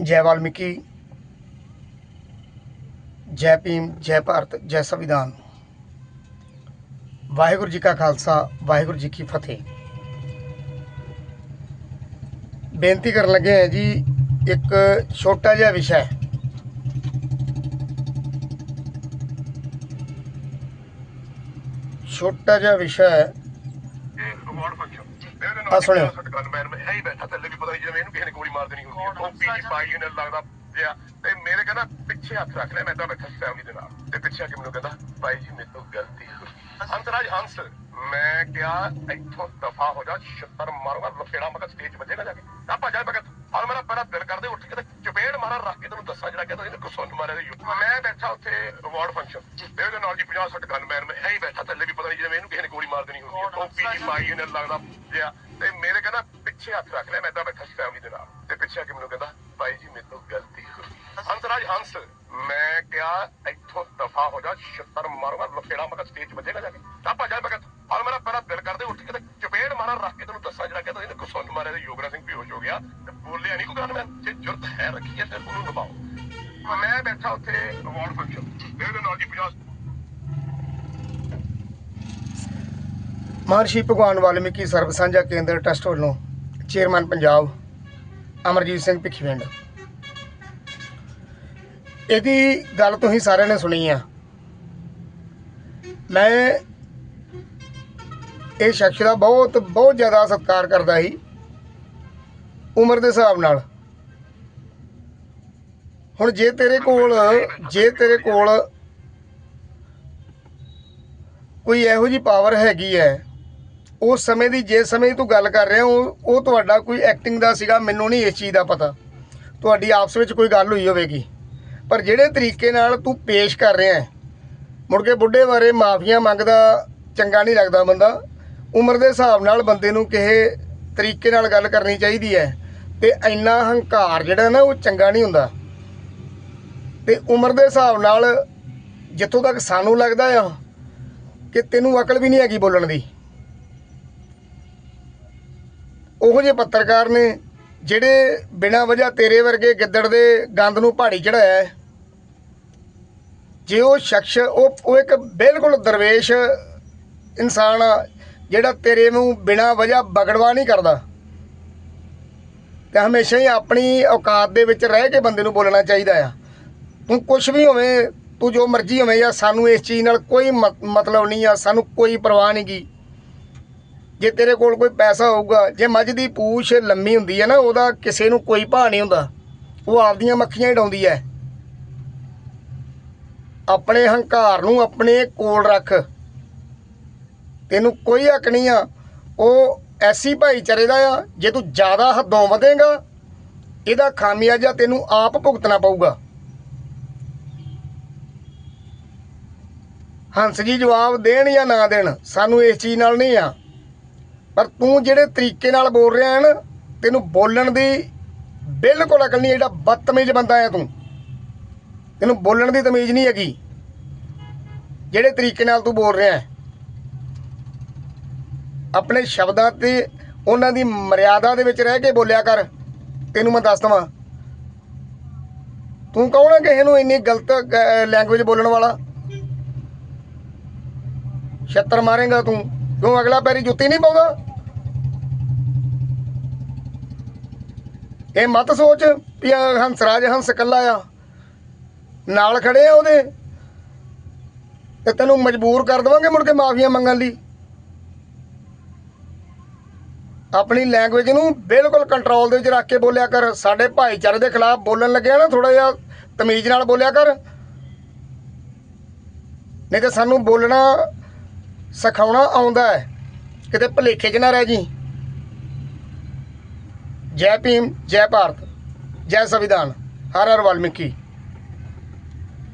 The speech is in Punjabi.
ਜੈ ਵਾਲਮੀਕੀ, ਜੈ ਭੀਮ, ਜੈ ਭਾਰਤ, ਜੈ ਸੰਵਿਧਾਨ। ਵਾਹਿਗੁਰੂ ਜੀ ਕਾ ਖਾਲਸਾ, ਵਾਹਿਗੁਰੂ ਜੀ ਕੀ ਫਤਿਹ। ਬੇਨਤੀ ਕਰਨ ਲੱਗੇ ਹਾਂ ਜੀ, ਇੱਕ ਛੋਟਾ ਜਿਹਾ ਵਿਸ਼ਾ ਹੈ। ਛੋਟਾ ਜਿਹਾ ਵਿਸ਼ਾ ਹੈ। ਨਾਲ ਸੁਣਿਓ। ਗਨਮੈਨ ਮੈਂ ਹੈ ਹੀ ਬੈਠਾ ਥੱਲੇ ਵੀ ਪਤਾ ਨਹੀਂ ਜਿਵੇਂ ਇਹਨੂੰ ਕਿਸੇ ਨੇ ਗੋਲੀ ਮਾਰ ਦੇਣੀ ਹੁੰਦੀ ਹੈ ਟੋਪੀ ਦੀ ਪਾਈ ਇਹਨੇ ਲੱਗਦਾ ਜਿਆ ਤੇ ਮੇਰੇ ਕਹਿੰਦਾ ਪਿੱਛੇ ਹੱਥ ਰੱਖ ਲੈ ਮੈਂ ਤਾਂ ਬੈਠਾ ਫੈਮਿਲੀ ਦੇ ਨਾਲ। ਤੇ ਪਿੱਛੇ ਆ ਕੇ ਮੈਨੂੰ ਕਹਿੰਦਾ ਭਾਈ ਜੀ ਮੇਰੇ ਤੋਂ ਗਲਤੀ ਹੋ ਗਈ ਹੰਸ ਮੈਂ ਕਿਹਾ ਇੱਥੋਂ ਦਫਾ ਹੋ ਜਾ ਛੱਤਰ ਮਾਰੂਗਾ ਲਫੇੜਾ ਮਗਾ ਸਟੇਜ ਵੱਜੇਗਾ ਜਾ ਕੇ। ਆ ਭੱਜਾ ਬਗਤ ਔਰ ਮੇਰਾ ਪਹਿਲਾ ਦਿਲ ਕਰਦੇ ਉੱਠ ਕੇ ਤੇ ਚਪੇੜ ਮਾਰਾ ਰੱਖ ਕੇ ਤੈਨੂੰ ਦੱਸਾਂ ਕੁਸੁੰਨ ਮਾਰਿਆ ਤੇ ਯੁੱਧ ਮੈਂ ਬੈਠਾ ਉੱਥੇ ਰਿਵਾਰਡ ਫੰਕਸ਼ਨ ਇਹਦੇ ਨਾਲ ਜੀ 50 60 ਗਨਮੈਨ ਮੈਂ ਹੀ ਬੈਠਾ ਥੱਲੇ ਵੀ ਪਤਾ ਨਹੀਂ ਜਿਵੇਂ ਇਹਨੂੰ ਕਿਸੇ ਨੇ ਗੋਲੀ ਮਾਰ ਦੇਣੀ ਹੁੰਦੀ ਹੈ ਟੋਪੀ ਦੀ ਪਾਈ ਇਹਨੇ ਲੱਗਦਾ ਜਿਆ। ਤੇ ਮੇਰੇ ਕਹਿੰਦਾ ਪਿੱਛੇ ਹੱਥ ਰੱਖ ਲੈ ਮੈਂ ਤਾਂ ਬੈਠਾ ਸੀ ਫੈਮਿਲੀ ਦੇ ਨਾਲ। ਤੇ ਪਿੱਛੇ ਆ ਕੇ ਮੈਨੂੰ ਕਹਿੰਦਾ ਭਾਈ ਜੀ ਮੇਰੇ ਤੋਂ ਗਲਤੀ ਹੋ ਗਈ ਹੰਸਰਾਜ ਹੰਸ ਮੈਂ ਕਿਹਾ ਇੱਥੋਂ ਦਫਾ ਹੋ ਜਾ ਛੱਤਰ ਮਾਰੂਗਾ ਲਫੇੜਾ ਮਗਾ ਸਟੇਜ ਵੱਜੇਗਾ ਜਾ ਕੇ। ਤਾਂ ਭੱਜਾ ਬਗਤ ਔਰ ਮੇਰਾ ਪਹਿਲਾ ਦਿਲ ਕਰਦੇ ਉੱਠ ਕੇ ਤੇ ਚਪੇੜ ਮਾਰਾ ਰੱਖ ਕੇ ਤੈਨੂੰ ਦੱਸਾਂ ਜਿਹੜਾ ਕਹਿੰਦਾ ਇਹਨੇ ਕੁਸੁੰਨ ਮਾਰਿਆ ਤੇ ਯੋਗਰਾ ਸਿੰਘ ਬੇਹੋਸ਼ ਹੋ ਗਿਆ। ਤੇ ਬੋਲਿਆ ਨਹੀਂ ਕੋਈ ਗੱਲ ਮੈਂ ਜੇ ਜੁਰਤ ਹੈ ਰੱਖੀ ਹੈ ਤੇ ਉਹਨੂੰ ਨਿਭਾਓ ਮੈਂ ਬੈਠਾ ਉੱਥੇ ਰਿਵਾਰਡ ਫੰਕਸ਼ਨ ਇਹਦੇ ਨਾਲ ਜੀ 50 ਮਹਰਸ਼ੀ ਭਗਵਾਨ ਵਾਲਮੀਕੀ ਸਰਬ ਸਾਂਝਾ ਕੇਂਦਰ ਟਰਸਟ ਵੱਲੋਂ ਚੇਅਰਮੈਨ ਪੰਜਾਬ ਅਮਰਜੀਤ ਸਿੰਘ ਭਿੱਖੀਵਿੰਡ। ਇਹਦੀ ਗੱਲ ਤੁਸੀਂ ਸਾਰਿਆਂ ਨੇ ਸੁਣੀ ਆ। ਮੈਂ ਇਹ ਸ਼ਖਸ ਦਾ ਬਹੁਤ ਬਹੁਤ ਜ਼ਿਆਦਾ ਸਤਿਕਾਰ ਕਰਦਾ ਸੀ, ਉਮਰ ਦੇ ਹਿਸਾਬ ਨਾਲ। ਹੁਣ ਜੇ ਤੇਰੇ ਕੋਲ, ਜੇ ਤੇਰੇ ਕੋਲ ਕੋਈ ਇਹੋ ਜੀ ਪਾਵਰ ਹੈਗੀ ਹੈ, ਉਸ ਸਮੇਂ ਦੀ ਜੇ ਸਮੇਂ ਦੀ ਤੂੰ ਗੱਲ ਕਰ ਰਿਹਾ, ਉਹ ਉਹ ਤੁਹਾਡਾ ਕੋਈ ਐਕਟਿੰਗ ਦਾ ਸੀਗਾ, ਮੈਨੂੰ ਨਹੀਂ ਇਸ ਚੀਜ਼ ਦਾ ਪਤਾ। ਤੁਹਾਡੀ ਆਪਸ ਵਿੱਚ ਕੋਈ ਗੱਲ ਹੋਈ ਹੋਵੇਗੀ। ਪਰ ਜਿਹੜੇ ਤਰੀਕੇ ਨਾਲ ਤੂੰ ਪੇਸ਼ ਕਰ ਰਿਹਾ ਹੈ, ਮੁੜ ਕੇ ਬੁੱਢੇ ਬਾਰੇ ਮਾਫੀਆਂ ਮੰਗਦਾ ਚੰਗਾ ਨਹੀਂ ਲੱਗਦਾ ਬੰਦਾ, ਉਮਰ ਦੇ ਹਿਸਾਬ ਨਾਲ ਬੰਦੇ ਨੂੰ ਕਿਸੇ ਤਰੀਕੇ ਨਾਲ ਗੱਲ ਕਰਨੀ ਚਾਹੀਦੀ ਹੈ, ਤੇ ਇੰਨਾ ਹੰਕਾਰ ਜਿਹੜਾ ਨਾ, ਉਹ ਚੰਗਾ ਨਹੀਂ ਹੁੰਦਾ। ਤੇ ਉਮਰ ਦੇ ਹਿਸਾਬ ਨਾਲ ਜਿੱਥੋਂ ਤੱਕ ਸਾਨੂੰ ਲੱਗਦਾ ਆ ਕਿ ਤੈਨੂੰ ਅਕਲ ਵੀ ਨਹੀਂ ਹੈਗੀ ਬੋਲਣ ਦੀ। ਉਹੋ ਜਿਹੇ ਪੱਤਰਕਾਰ ਨੇ ਜਿਹੜੇ ਬਿਨਾਂ ਵਜ੍ਹਾ ਤੇਰੇ ਵਰਗੇ ਗਿੱਦੜ ਦੇ ਗੰਦ ਨੂੰ ਪਹਾੜੀ ਚੜਾਇਆ ਹੈ। ਜੇ ਉਹ ਸ਼ਖਸ, ਉਹ ਉਹ ਇੱਕ ਬਿਲਕੁਲ ਦਰਵੇਸ਼ ਇਨਸਾਨ ਆ, ਜਿਹੜਾ ਤੇਰੇ ਨੂੰ ਬਿਨਾਂ ਵਜ੍ਹਾ ਬਗੜਵਾ ਨਹੀਂ ਕਰਦਾ, ਤੇ ਹਮੇਸ਼ਾ ਹੀ ਆਪਣੀ ਔਕਾਤ ਦੇ ਵਿੱਚ ਰਹਿ ਕੇ ਬੰਦੇ ਨੂੰ ਬੋਲਣਾ ਚਾਹੀਦਾ ਆ। ਤੂੰ ਕੁਝ ਵੀ ਹੋਵੇਂ, ਤੂੰ ਜੋ ਮਰਜ਼ੀ ਹੋਵੇਂ ਜਾਂ ਸਾਨੂੰ ਇਸ ਚੀਜ਼ ਨਾਲ ਕੋਈ ਮਤ- ਮਤਲਬ ਨਹੀਂ ਆ, ਸਾਨੂੰ ਕੋਈ ਪਰਵਾਹ ਨਹੀਂ ਗੀ। ਜੇ ਤੇਰੇ ਕੋਲ ਕੋਈ ਪੈਸਾ ਹੋਊਗਾ, ਜੇ ਮੱਝ ਦੀ ਪੂਛ ਲੰਮੀ ਹੁੰਦੀ ਹੈ ਨਾ, ਉਹਦਾ ਕਿਸੇ ਨੂੰ ਕੋਈ ਭਾਅ ਨਹੀਂ ਹੁੰਦਾ। ਉਹ ਆਪਦੀਆਂ ਮੱਖੀਆਂ ਹੀ ਡਾਉਂਦੀ ਹੈ ਆਪਣੇ ਹੰਕਾਰ ਨੂੰ ਆਪਣੇ ਕੋਲ ਰੱਖ। ਤੈਨੂੰ ਕੋਈ ਹੱਕ ਨਹੀਂ ਆ। ਉਹ ਐਸੀ ਭਾਈਚਾਰੇ ਦਾ ਆ, ਜੇ ਤੂੰ ਜ਼ਿਆਦਾ ਹੱਦੋਂ ਵਧੇਗਾ, ਇਹਦਾ ਖਾਮਿਆਜਾ ਤੈਨੂੰ ਆਪ ਭੁਗਤਣਾ ਪਊਗਾ। ਹੰਸ ਜੀ ਜਵਾਬ ਦੇਣ ਜਾਂ ਨਾ ਦੇਣ, ਸਾਨੂੰ ਇਸ ਚੀਜ਼ ਨਾਲ ਨਹੀਂ ਆ। ਪਰ ਤੂੰ ਜਿਹੜੇ ਤਰੀਕੇ ਨਾਲ ਬੋਲ ਰਿਹਾ ਹੈ ਨਾ, ਤੈਨੂੰ ਬੋਲਣ ਦੀ ਬਿਲਕੁਲ ਅਕਲ ਨਹੀਂ ਜਿਹੜਾ ਬਦਤਮੀਜ਼ ਬੰਦਾ ਹੈ ਤੂੰ। ਤੈਨੂੰ ਬੋਲਣ ਦੀ ਤਮੀਜ਼ ਨਹੀਂ ਹੈਗੀ, ਜਿਹੜੇ ਤਰੀਕੇ ਨਾਲ ਤੂੰ ਬੋਲ ਰਿਹਾ ਹੈ। ਆਪਣੇ ਸ਼ਬਦਾਂ ਤੇ ਉਹਨਾਂ ਦੀ ਮਰਿਆਦਾ ਦੇ ਵਿੱਚ ਰਹਿ ਕੇ ਬੋਲਿਆ ਕਰ, ਤੈਨੂੰ ਮੈਂ ਦੱਸ ਦਵਾਂ। ਤੂੰ ਕੌਣ ਹੈ ਕਿਸੇ ਨੂੰ ਇੰਨੀ ਗਲਤ ਲੈਂਗੁਏਜ ਬੋਲਣ ਵਾਲਾ? ਛੱਤਰ ਮਾਰੇਗਾ ਤੂੰ। ਕਿਉਂ ਅਗਲਾ ਪੈਰੀ ਜੁੱਤੀ ਨਹੀਂ ਪਾਉਂਦਾ? ਇਹ ਮਤ ਸੋਚ ਵੀ ਆਹ ਹੰਸਰਾਜ ਹੰਸ ਕੱਲਾ ਆ। ਨਾਲ ਖੜੇ ਆ ਉਹਦੇ। ਤੇ ਤੈਨੂੰ ਮਜਬੂਰ ਕਰ ਦੇਵਾਂਗੇ ਮੁੜ ਕੇ ਮਾਫੀਆਂ ਮੰਗਣ ਲਈ। ਆਪਣੀ ਲੈਂਗੁਏਜ ਨੂੰ ਬਿਲਕੁਲ ਕੰਟਰੋਲ ਦੇ ਵਿੱਚ ਰੱਖ ਕੇ ਬੋਲਿਆ ਕਰ। ਸਾਡੇ ਭਾਈਚਾਰੇ ਦੇ ਖਿਲਾਫ ਬੋਲਣ ਲੱਗਿਆ ਨਾ ਥੋੜਾ ਜਿਹਾ ਤਮੀਜ਼ ਨਾਲ ਬੋਲਿਆ ਕਰ। ਨਹੀਂ ਤੇ ਸਾਨੂੰ ਬੋਲਣਾ ਸਿਖਾਉਣਾ ਆਉਂਦਾ ਹੈ। ਕਿਤੇ ਭਲੇਖੇ 'ਚ ਨਾ ਰਹਿ ਜੀ। ਜੈ ਭੀਮ, ਜੈ ਭਾਰਤ, ਜੈ ਸੰਵਿਧਾਨ, ਹਰ ਹਰ ਵਾਲਮੀਕੀ।